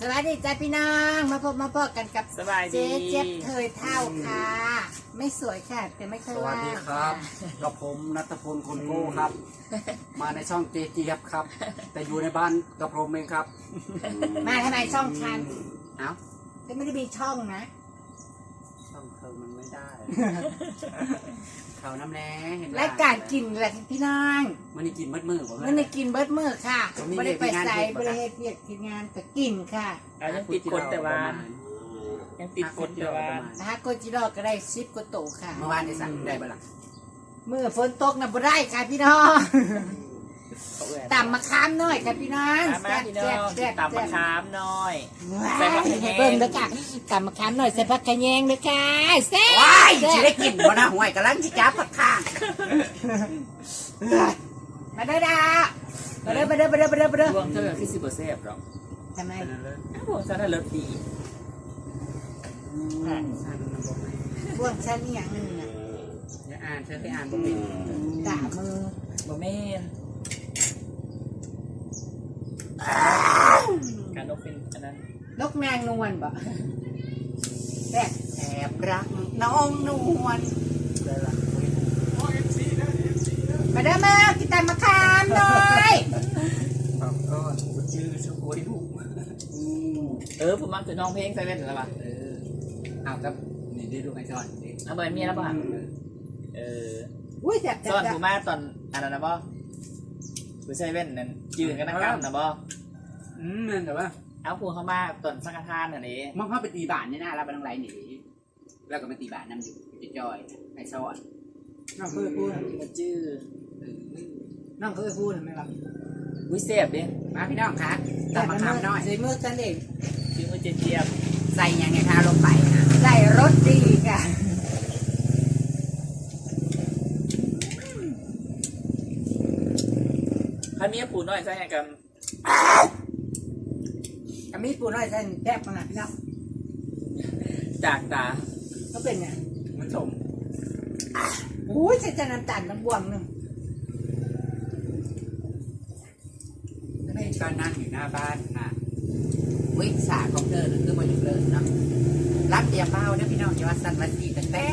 สวัสดีจ้าพี่น้องมาพบมาพบกันกับสบายดี เจ๊เจ็บเคยเท่าค่ะ ไม่สวยค่ะแต่ไม่เคสยวัสว่าดีครับกับผมนัทพลคนโก้ครับ มาในช่องเจเจี๊ยบครับ แต่อยู่ในบ้านกับผมเองครับมาทำไมช่องชันเอ้าแต่ไม่ได้มีช่องนะช่องเธอมันไม่ได้ เขาน้ำแน่เห็นไหมรายการกินแหละพี่น้องมันนี่กินมัดมือผม มันได้กินเบิดมือค่ะผมมีไม่ได้ไปงานใส่เฮ็ดไม่ได้เฮ็ดเวียกกินงานแต่กินค่ะอะยังติดคนแต่ว่ายังติดคนแต่ว่าถ้าโกจิโร่ก็ได้ซิปโกโตะค่ะ เมื่อวานได้สั่งได้บ้างมือฝนตกนะบ่ได้ค่ะพี่น้อง ต่ำมะขามหน่อยค่ะพี่น้องตามมาพี่น้องแซ่บๆตามมะขามหน่อยใส่ใส่ผัผักกกขะระแยงเบิ้งด้วยค่ะตำมะขามหน่อยใส่ผักกระแยงด้วยค่ะแซ่บว้ายแซ่จะบได้กินบ่นะห่วยกำลังจิจับผักข้างมาเด้อดามาเด้อมาเด้อมาเด้อมาเด้อมาเด้อรวมเท่ากับที่สิบเปอร์เซ็นต์หรอกทำไมอ้าวรวมซะถ้าเลิศดีพวกฉันนี่อย่างหนึงน่ะอย่าอ่านเธอไปอ่านบ่เป็นด่ามือโมเมน เป็นอันนั้น นกนางนวลบ่แซ่บแอบรักน้องนวลมาเด้อมากินตำมะขามหน่อยครับก็ชื่อชื่อโอ้ยลูกเออผมมักจะน้องเพลงไซเว่นแล้วป่ะเออเอาครับนี่ได้ดูไอ้จอนดิเอาไปเมียแล้วป่ะเอออุ้ยแซ่บแซ่ตอบนแซ่ผูบมาตอนอันนั้นนะบ่ผู้ไซเว่นนั่นยืนกันนักกรรมนะบ่อืมนั่นแต่ว่า เอาผูเข้ามาตอนสังฆทานอันนี้มันเข้าไปตีบานเนี่ยนะเราไปทางไรหนีแล้วก็มาตีบานนำอยู่จะจอยไอ้ซอนน้องเคยพูดมันจื้อเออน้องเคยพูดไหมครับวิเศษดิมาพี่น้องคะตัดมะขามน้อยใส่มือฉันเองชื่อมือเจเจียบใส่ยังไงคะลงไปนะใส่รสดีค่ะถ้ามีปูน้อยใช่ไหมกัน กมีปูน้อยใส่แซ่บขนาดนี้จากตาก็เป็นไงมันชมอุ้ยใส่แต่น้ำตาลน้ำบวงหนึ่งไม่ก็นั่งอยู่หน้าบ้านค่ะวิสาของเธอคือมันอยู่เลยเนาะรับเดียเป้าเนี่ยพี่น้องอย่าว่าสันวันดีแต่แต่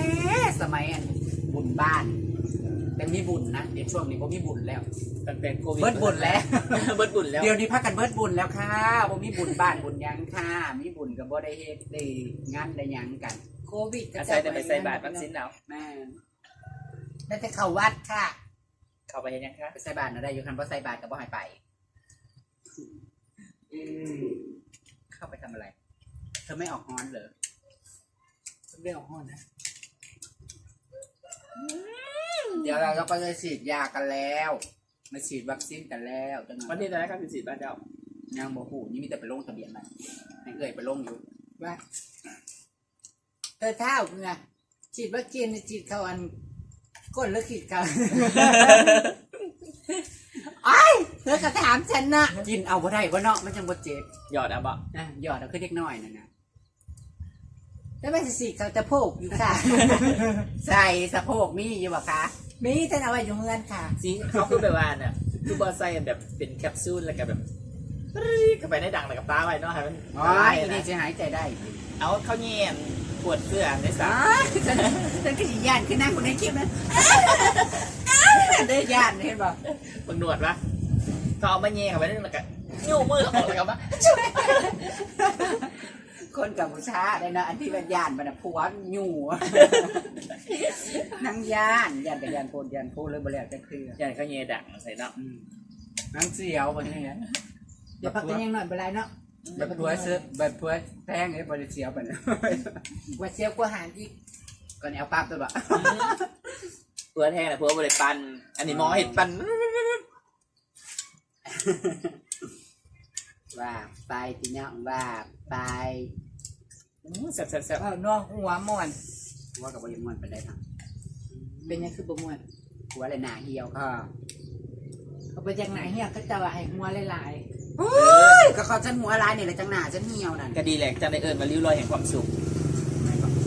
สมัยอันบุญบ้าน แต่มีบุญนะเดี๋ยวช่วงนี้ผมมีบุญแล้ว ตั้งแต่โควิดเบิดบุญแล้ว เบิดบุญแล้ว เดี๋ยวนี้พักกันเบิดบุญแล้วค่ะบ่มีบุญบ้านบุญหยังค่ะมีบุญกับบ่ได้เฮ็ดได้งานได้หยังกันโควิดก็อาศัยแต่ไปใส่บาตรวัคซีนเอาแม่นได้แต่เข้าวัดค่ะ เข้าไปเห็นยังคะไปใส่บาตรนะได้อยู่คันบ่ใส่บาตรก็บ่ให้ไปเข้าไปทำอะไร เธอไม่ออกฮอนเหรอ เรื่องห้องนะ เดี๋ยวเราก็จะฉีดยากันแล้วมาฉีดวัคซีนกันแล้วจังหวันที่จะได้ครับสิบสี่บ้านเจ้ายังบ่ฮู้นี่มีแต่ไปลงทะเบียนมาให้เอ้ยไปลงอยู่ว่าเธอเท่าไงฉีดวัคซีนฉีดเขาอันก้นหรือฉีดเขาไอ้ยเธอก็ถามฉันนะกินเอาบ่ได้บ่เนาะมันจังบ่เจ็บหยอดเอาบ่นะยอดเอาคือเด็กน้อยนั่นน่ะแล้วไม่ฉีดเขาจะโพกอยู่ค่ะ ใส่สะโพกมีอยู่บ่คะมีท่านเอาไว้อยู่เงินค่ะ สีเขาคือแบบว่าน่ะคือบอใส่แบบเป็นแคปซูลแล้วก็แบบปรี๊ดเข้าไปในดังแล้วก็ป้าไว้เนาะให้มันอ๋อละลายอีนี่นะจะหายใจได้เอาเข้าวเงียนปวดเสื้อในสาอ๋อฉันฉันก็สิย่านขึ้นหน้าคนในคลิปนะได้ย่านเห็นบ่บังหนวดปะเขาเอามาเงียเข้าไปนั่นแล้วก็นิ้วมือออกแล้วก็มาคนกับผู้ชาได้เนาะอันที่ว่าย่านมันน่ะผัวอยู่ นั่งย่านย่านกับย่านโพนย่านโพนเลยบ่แล้วจะคืออย่างเขาเงียดังใส่เนาะอืมนั่งเสียวบ่นี่เดี๋ยวพักกันยังหน่อยเป็นไรเนาะแบบผัวซื้อแบบผัวแพงเลยบ่ได้เสียวปานนั้นว่าเชียวกว่าหารอีกก็นี่เอาปั๊บตัวบ่เพื่อแทงนะเพื่อบริปันอันนี้หมอเห็ดปันว่าไปพี่น้องว่าไปอื้อแซ่บแซ่บแซ่บเออน้องหัวม่วน ว่ากับบริมวนไปได้ทั้งเป็นยังคือบ่ม่วนหัวเลยหนาเหี่ยวค่ะเอาไปจากไหนเฮียก็จะว่าให้หัวหลายก็เขาฉันหัวลายเนี่ยแหละจังหนาฉันเหี่ยวนั่นก็ดีแหละจังได้เอิญมาริ้วรอยแห่งความสุข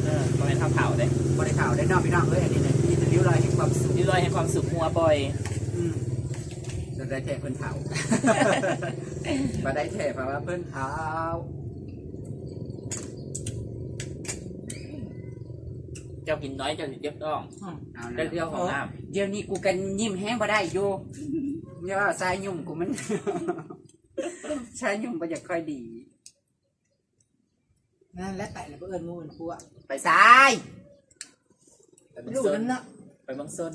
เออประมาณเท่าเผาเลยบริข่าวได้นอกพี่น้องเอ้ยอันนี้เนี่ยมีแต่ริ้วรอยแห่งความสุขริ้วรอยแห่งความสุขหัวบ่อย อืมจะได้แท่เพิ่นเผามาได้แท่เพราะว่าเพิ่นเผา จ้ากินน้อยเจ้าสิเจ็บท้องเอาได้เที่ยวของน้เดี๋ยวนี้กูกันยิ้มแห้งบ่ได้อยู่เนี่ยว่าสายยุ่มกูมัน สายยุ่มก็จะค่อยดี นั่นแหละไปแล้วก็เอิญมูนพัวไปสายำไปเมืองลูกซนนั้นเนาะไปเมืองซน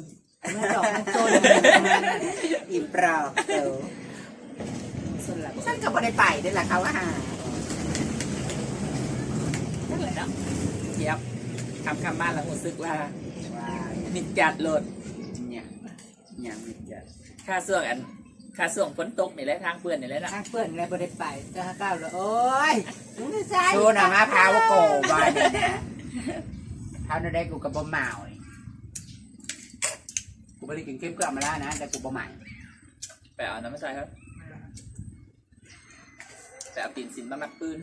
แม่ดอกมันโจนประมาณนั้นอิ่มเปล่าเออส่วนหลังฉันก็บ่ได้ไปเด้อล่ะเขาว่าหานั่นแหละเนาะเทียบ คำคำบ้านแล้วรู้สึกว่าว่ามิดจัดโลดเนี่ยเนี่ยมันจะค่าส่วงอันค่าส่วงฝนตกนี่แหละทางเพื่อนนี่แหละนะทางเพื่อนอะไรบ่ได้ไปจะหาก้าวเลยโอ้ยมึงจะใช่โซน่ะมะพาวโกบ้านนี่นะเท้าน่ะได้กูกับบ่เมานี่กูบ่ได้กินเค็มเกลือมาแล้วนะแต่กูบ่ใหม่ไปเอาน้ำไม่ใช่ครับไปเอาปีนสินมามัดปืน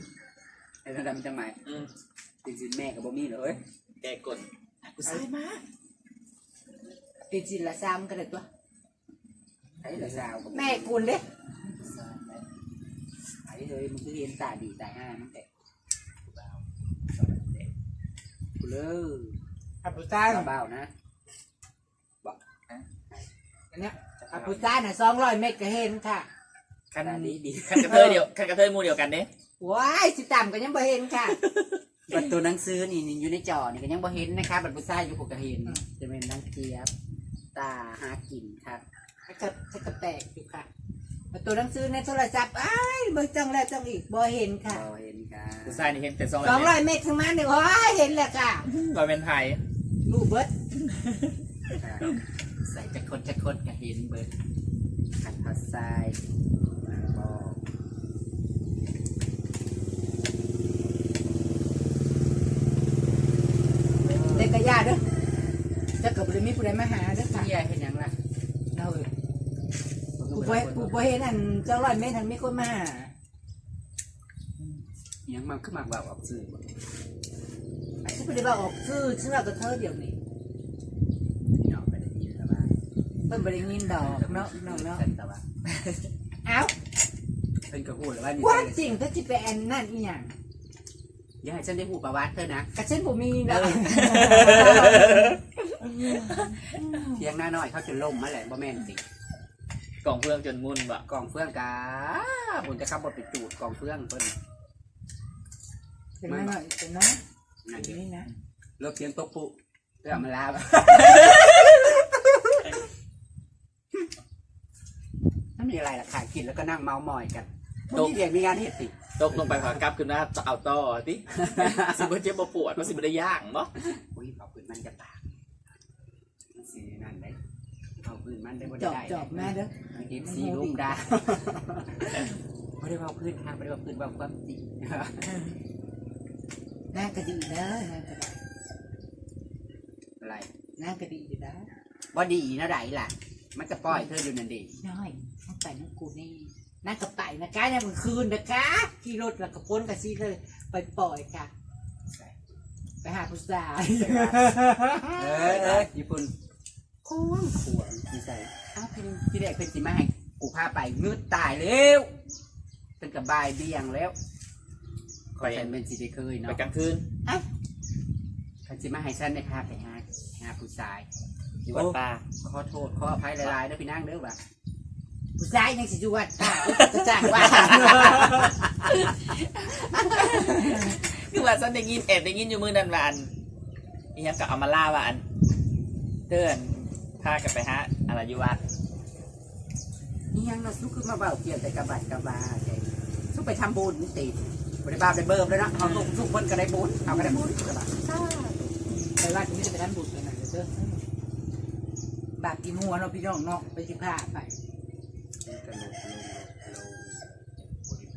ไอ้นั่นดำจังไหมอืมจริงๆแม่กับบ่มีเลย แกกดกูใส่มาติดจินละซ้ำกันเลยตัวไอ้เหลือสาวกับแม่กุลเด้ไอ้เฮ้ยมันคือเห็นตาดีตาห้ามันแต่กูเลยอาปุต้าเบาๆนะอันเนี้ยอาปุต้าน่ะสองร้อยเมตรก็เห็นค่ะคันตาดีดีคันกระเทยเดียวคันกระเทยหมูเดียวกันเด้ว้ายสิต่ำก็ยังบ่เห็นค่ะ บัตรตัวหนังสือนี่นี่อยู่ในจอนี่ก็ยังบ่เห็นนะคะบัตรผู้ชายอยู่ปกเห็นอืมจะเป็นนังเจี๊ยบตาหากินครับถ้าก็ถ้าก็แปลกอยู่ค่ะแต่ตัวหนังสือในโทรศัพท์อ้ายเบิ่งจังแล้วจังอีกบ่เห็นค่ะบ่เห็นค่ะกูใส่นี่เห็นแต่สองสองร้ร้ออยยเมตรถึงมาหนึ่งว้ายเห็นแล้วค่ะร้อยเป็นไทยรูปเบิดใส่จะคนจะคนก็เห็นเบิดขันผัดทรายมาบอก เด็กกระยาเด้อ จะเกิดบริมีผู้ใดมาหาเด้อค่ะเที่ยเห็นยังล่ะเอาเอ้ยกูบ่กูบ่เห็นอันเจ้าร้อยเมตรทันมีคนมาหายังมันขึ้นมาแบบออกสื่อบ่ฉันบ่ได้ว่าออกชื่อฉันว่าก็เธอเดี๋ยวนี้เนาะไปได้ยินแล้วว่าเพิ่นบ่ได้ยินดอกเนาะน้องเนาะฉันแต่ว่าเอ้าเพิ่นก็พูดแล้วว่านี่ความจริงถ้าสิไปอันนั่นอีหยังอย่าให้ฉันได้หูประวัติเธอนะก็ฉันบ่มีดอก เพียงหน้าน้อยเขาจะล่มมาแหละบ่แม่นสิกล่องเพื่องจนมุนบะกองเฟื่องกาบุญจะขับบทไปจูดกองเฟื่องเพิ่นเป็นมาหน่อยเป็นน้อยนั่นอันดินี้นะเลิกเสียงตกปุเพื่อเอามาลาบไม่มีอะไรล่ะค่ะกินแล้วก็นั่งเมามอยกันตกเรียนมีงานเหตุสิตกลงไปขากลับขึ้นหน้าเอาต่อติสิบ่เจ็บบ่ปวดมันสิบ่ได้ย่างเนาะอุ้ยเอาปืนมันจะปากมันสีนั่นได้ เอาปืนมันได้บ่จอบได้จอบมาเด้อเอฟซีลูกดาไม่ได้ว่าพื้นทางไม่ได้ว่าพื้นว่าความจริงนางก็ดีเด้อนางก็ได้อะไรนางก็ดีอยู่นะบ่ดีนะไดล่ะ มันจะปล่อยเธออยู่นั่นดิน้อยต้องไปน้องกูนี่นางก็ไปนะคะยามกลางคืนนะคะขี่รถแล้วก็พ้นกระซีเลยไปปล่อยค่ะ ไปหาผู้ชาย เออเออญี่ปุ่น ควงขวงที่ใส่อ้าวเป็นที่แรกเป็นสิมาให้กูพาไปงืดตายแล้วเป็นกับบายเบี้ยงแล้วคอยเป็นสิได้เคยไปเนาะกลางคืนคันสิมาให้ฉันได้พาไปหาหาผู้ชาย อยู่วัดป่าขอโทษขออภัยหลายๆเด้อพี่นางเด้อว่ะผู้ชายยังสิจวดค่ะจะจ้างว่าคือว่าฉันได้ยินแอบได้ยินอยู่มื้อนั้นว่าอันอีหยังก็เอามาล่าว่าอันเตือน พากันไปหาอะไรอยู่วัดนี่ยังเนาะสุคือมาเบาเกี่ยวแต่กระบาดกระบาดแต่สุไปทำบุญนี่ติบริบาลได้เบิ่มแล้วเนาะเขาทุกทุกคนก็ได้บุญเขาก็ได้บุญกระบาดไปวัดนี้จะไปทำบุญกันหน่อยเด้อบาปกินหัวเนาะพี่น้องเนาะไปสิพาไปกระโหลกลงลง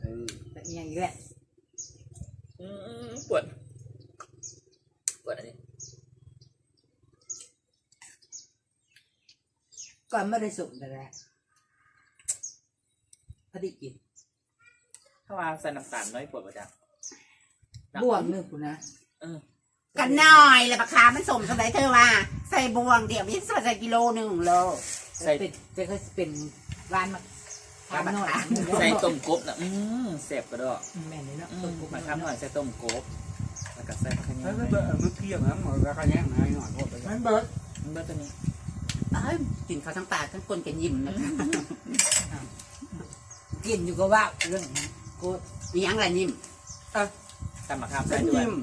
เออแต่อีหยังอีกแหละอืมปวดปวดอันนี้ ก่อนไม่ได้ส่งแต่แรกพอดีกินถ้าว่าใส่น้ำตาลน้อยปวดประจังบวงหนึ่งกูนะเออกันหน่อยเลยปะคามันสมสมัยเธอว่า ใส่บวงเดี๋ยวมีส่วนใส่กิโลหนึ่งโลใส่เป็นจะก็เป็นร้านมาทานหน่อยใส่ต้มกบนะอืมแซ่บกระดอกแม่นเลยเนาะอืต้มมกุ๊กมาทำหน่อยใส่ต้มกบแล้วก็ใส่ผักขยแล้วงก็เบอร์มือเคี่ยวนะหมดแล้วก็แย่งหน่อยหน่อยโคตรไปมันเบิดมันเบิดตัวนี้ เอ้ยกินข้าวทั้งปากทั้งคนกันยิ้มนะคะกินอยู่ก็ว่าเรื่องนี้กูมีหยังไรยิ้มตำมะขามใส่ด้วยยิ้ม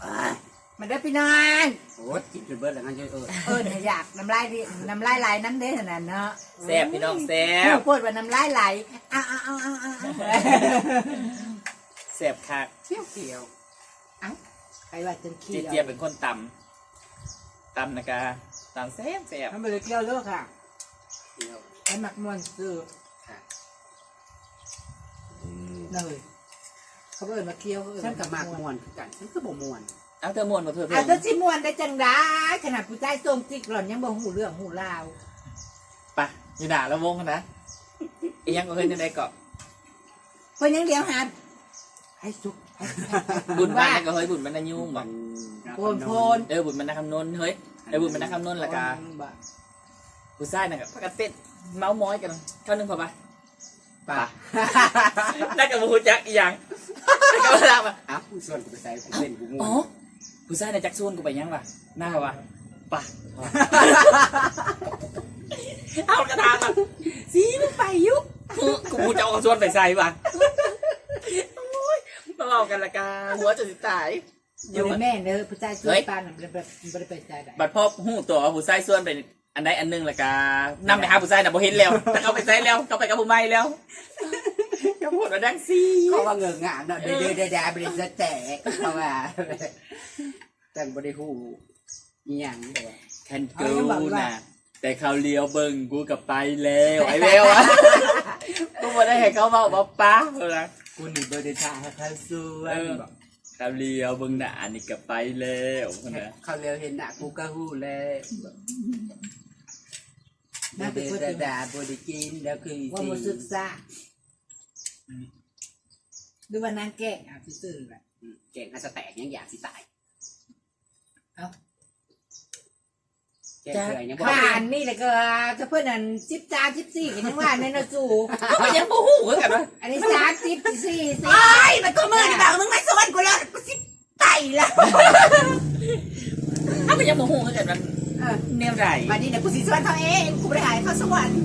เอ้ยมันได้พี่นายโอ้ยกินจนเบิร์ดแล้วงั้นเยอะเออเอออยากน้ำลายดิน้ำลายไหลน้ำเด้ขนาดเนาะแซ่บพี่น้องแซ่พูบดพูดว่าน้ำลายไหลอ้าวอ้าวอ้าวอ้าวอ้าวแซ่บคักเคี่ยวเคี่ยวใครว่าจนขี้เจี๊ยบเจี๊ยบเป็นคนตำตำนะกาตำแซ่บแซ่บทำไปเลยเกี่ยวเลิกค่ะเคี่ยวไอ้หมักมวนซื้อค่ะเลยเขาเอิญมาเคี่ยวเขาเอิญฉันกับมากมวนคือกันฉันคือบ่มวนเอาเธอมวนมาเธอเธอาอจจะชิมวนได้จังได้ขนาดผู้ใจส้มจิกหล่อนยังบ่หูเรื่องหูราวไปอยู่หนาแล้ววงกันนะอีกยังก็เคยในใดเกาะเพิ่นยังเดียวหา ให้สุกให้ให้บุญบ้านก็เฮ้ยบุญมันนายุ่งบอกโพนโพนเออบุญมันนาคำนนเฮ้ยเออบุญมันนาคำนนละกาผู้ชายน่ะกับพักกันเต้นเมาส์ม้อยกันเข้านึงพอปะป่ะน่ากับผู้จักอีหยังน่ากับว่าปะอ้าวผู้ส่วนกูไปใส่กูเป็นกูม่วอ๋อนผู้ชายในจักส่วนกูไปยังปะหน้าวะปะเอากระทางอะสีมึงไปยุกูจะเอากระส่วนไปใส่ปะโอ้ยมาเล่า กันละกาหัวจะสิตายอยู่แม่เด้อผู้ใจส้มปานน่ะบ่ได้บ่ได้ไปใจได้บัดพ่อหูตัวว่าผู้ชายส่วนเป็นอันใดอันหนึงละกานนำไปหาผู้ชายน่ะบ่เห็นแล้วแต่เขาไปใส่แล้วเขาไปกับผู้ใหม่แล้วก็พูดว่าดังซีเขาว่าเงินงานเนาะเด้อเด้อเด้อเด้อบริษัทแจกเขาว่าแต่งบริหูอีหยังแต่ว่าแคนกูน่ะแต่เขาเลี้ยวเบิ่งกูกับไปแล้วไอ้เววอะกูบ่ได้ให้เขาเว้าบ่ป้าเอ อกูนี่บริษัทให้เขาส่วเอนอเขาเลี้ยวเบิ่งหน้าอันนี้ก็ไปแล้วคนน่ะเขาเร็วเห็นหน้ากูก็หูเลยน่าเด้จะอพูดเด้อถึงเด้อบริกินแล้วคือว่าบ่ศึกษาดูว่านางแก่อะซื่อๆแหละเก่งอาจจะแตกยังอยากสิตายเอ้า แก่เคยยังบอกบ้านนี่แหละก็จะเพิ่นนั่น13 14กันยังว่าในน่ะสู่เขายังบ่ฮู้คือกันว่าอันนี้30 14สิไอ้มันก็มือนี่บอกมึงไม่สวนกูแล้วกูสิไตละเขาก็ยังบ่ฮู้คือกันว่าแนวใดมาดีนะกูสิสวนเขาเองกูไม่ได้หายเขาสวรรค์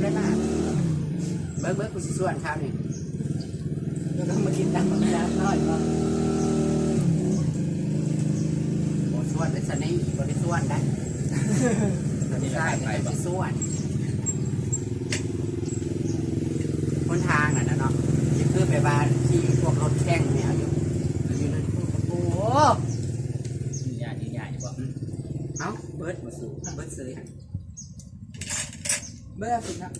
ได้มาเบิ้งเบิ้งกูสิสวนเขานี่แล้วก็มากินตามบักน้ำน้อยบ่ บ สวนเป็นสนิบริสวนได้นี่ใช่ล่ะไปเป็นบ่สิสวนคนทางน่ะนะเนาะจะคือไปบ้านที่พวกรถแข่งเนี่ยอยู่อยู่นั่นโอ้โหใหญ่ใหญ่บ่เอ้าเบิร์ดมาสู่เบิร์ดซื้อเบื่อสินะ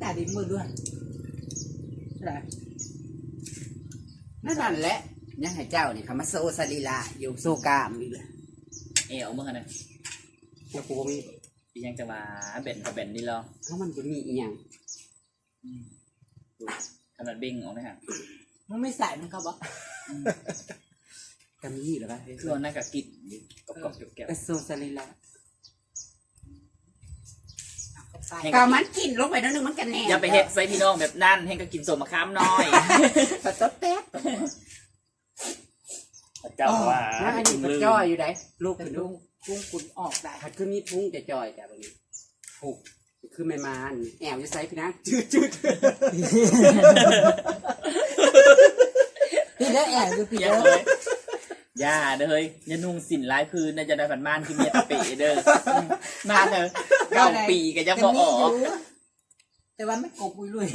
ตาดีมือด้วยอะไรนั่นนั่นแหละ ยังให้เจ้านี่เขามาโซสลีลาอยู่โซกามอีกเลยเอวมึงอะนะแล้วกูมีอีหยังจะมาเบ็ดกับเบ็ดนี่เหรอเพราะมันจะมีอีกอย่างขนาดบิ้งออกไหมฮะมึงไม่ใส่มันเขาบอกจะมีหรือเปล่าคือเอาหน้ากับกิดกบกบๆแก้วโซสลีลาเอาเข้าไปก็มันกินลงไปนิดนึงมันกันแน่ๆอย่าไปเฮ็ดใส่พี่น้องแบบนั่นให้ก็กินสมมะขามน้อยปลาต๊ดแป๊บ เจ้าว่านะอันนี้ปลาจ้อยอยู่ไหนลูกแต่เป็นลุลูงกกุ้งกุนออกได้ผัดคือมีพุงจะจอยแต่แบบนี้ผูกคือไม่มานแอวจะใส่พี่นะจืดจืดพี่เด้อแอบดูพี่อย่าเด้อเลยอย่าเด้อเฮ้ยอย่านุ่งสินลายพื้นนะจะได้ผันม่านคือเมียตะเปเด้อมาเถอะเก้าปีก็ยังบ่ออกแต่ว่าไม่กบอุ้ยลุย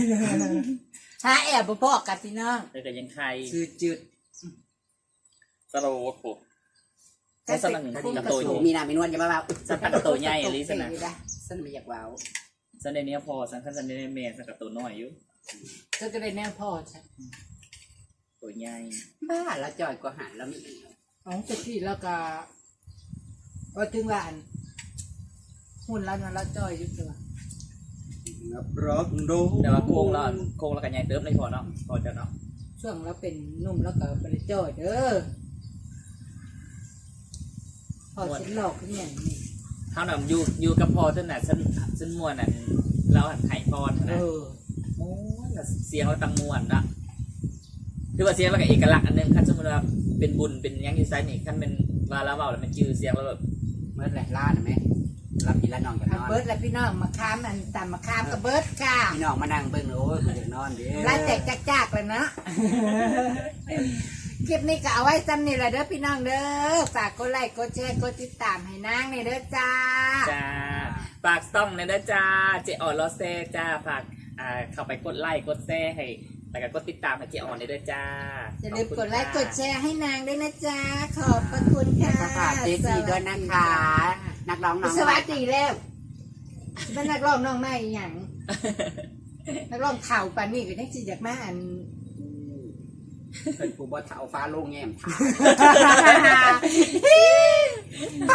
หาแอบบ่พอกับพี่น้องแต่ก็ยังใครจืดจืด สโลว์ปุ๊บแต่สนังกระกัดิ่งบกระตัวสูนี้มีนามีนวลจะมาเบาสันพันตัวใหญ่อลิสนะสั้นไม่อยากเบาสันในเนี้ยพอสันขันสันในเมย์สันกับตัวน้อยอยู่ก็จะได้แนวพ่อใช่ตัวใหญ่บ้าแล้วจอยก็หันแล้วมีของเจ้าที่แล้วก็ก็ถึงว่าอันหุ่นแล้วนั่นแล้วจอยอยู่ตัวนับรักโดแต่ว่าโค้งแล้วโค้งแล้วกันใหญ่เติมเลยพอเนาะพอจะเนาะช่วงเราเป็นหนุ่มแล้วก็ไปเลยจอยเด้อพ อฉันหลอกขึ้นอย่างนี้เท่านั้นอยู่อยู่กับพอจนน่ะฉันฉันมวนน่ะเราหันไห่พรเอนะอโอ้ยแล้วเสียงเราตังมวนนะถือว่าเสียงเราก็เอกลักษณ์อันหนึงคันสมมติว่าเป็นบุญเป็นหยังอยู่ไซนี่คันเป็นวาลาเว้าแล้วมันจือเสียงเราแบบเมื่อไหร่ล่านะแม่รับกินแล้วนอนกันนเอาอนเบิร์ดแล้วพี่น้องมาค้ามอันตามมาค้ามกับเบิร์ดค่ะพี่น้องมานั่งเบิ่งเลยโอ้ยคุณอยากนอนดิลาแตกจากๆเลยนะ คลิปนี้ก็เอาไว้ซ้ำนี่แหละเด้อพี่น้องเด้อฝากกดไลค์กดแชร์กดติดตามให้นางนี่เด้อจ้า จ้าฝากซ่องในอยนะจ้า เจออนลอเซ่จ้าฝากอ่าเข้าไปกดไลค์กดแชร์ให้แล้วก็กดติดตามให้เจออนในอยด้วยจ้าอย่าลืมกดไลค์กดแชร์ให้นางด้วยนะจ๊ะขอบพระคุณค่ะแล้วก็ฝากเจซีด้วยนะคะ นักร้องน้องสวัสดีแล้วเป็นนักร้องน้องใหม่อหย่าง นักร้องเข่าปานนี่ก็ยังสิอยากมาอันอืม เป็นผู้บ่เฒ่าฟ้าโล่งแง่มถาไป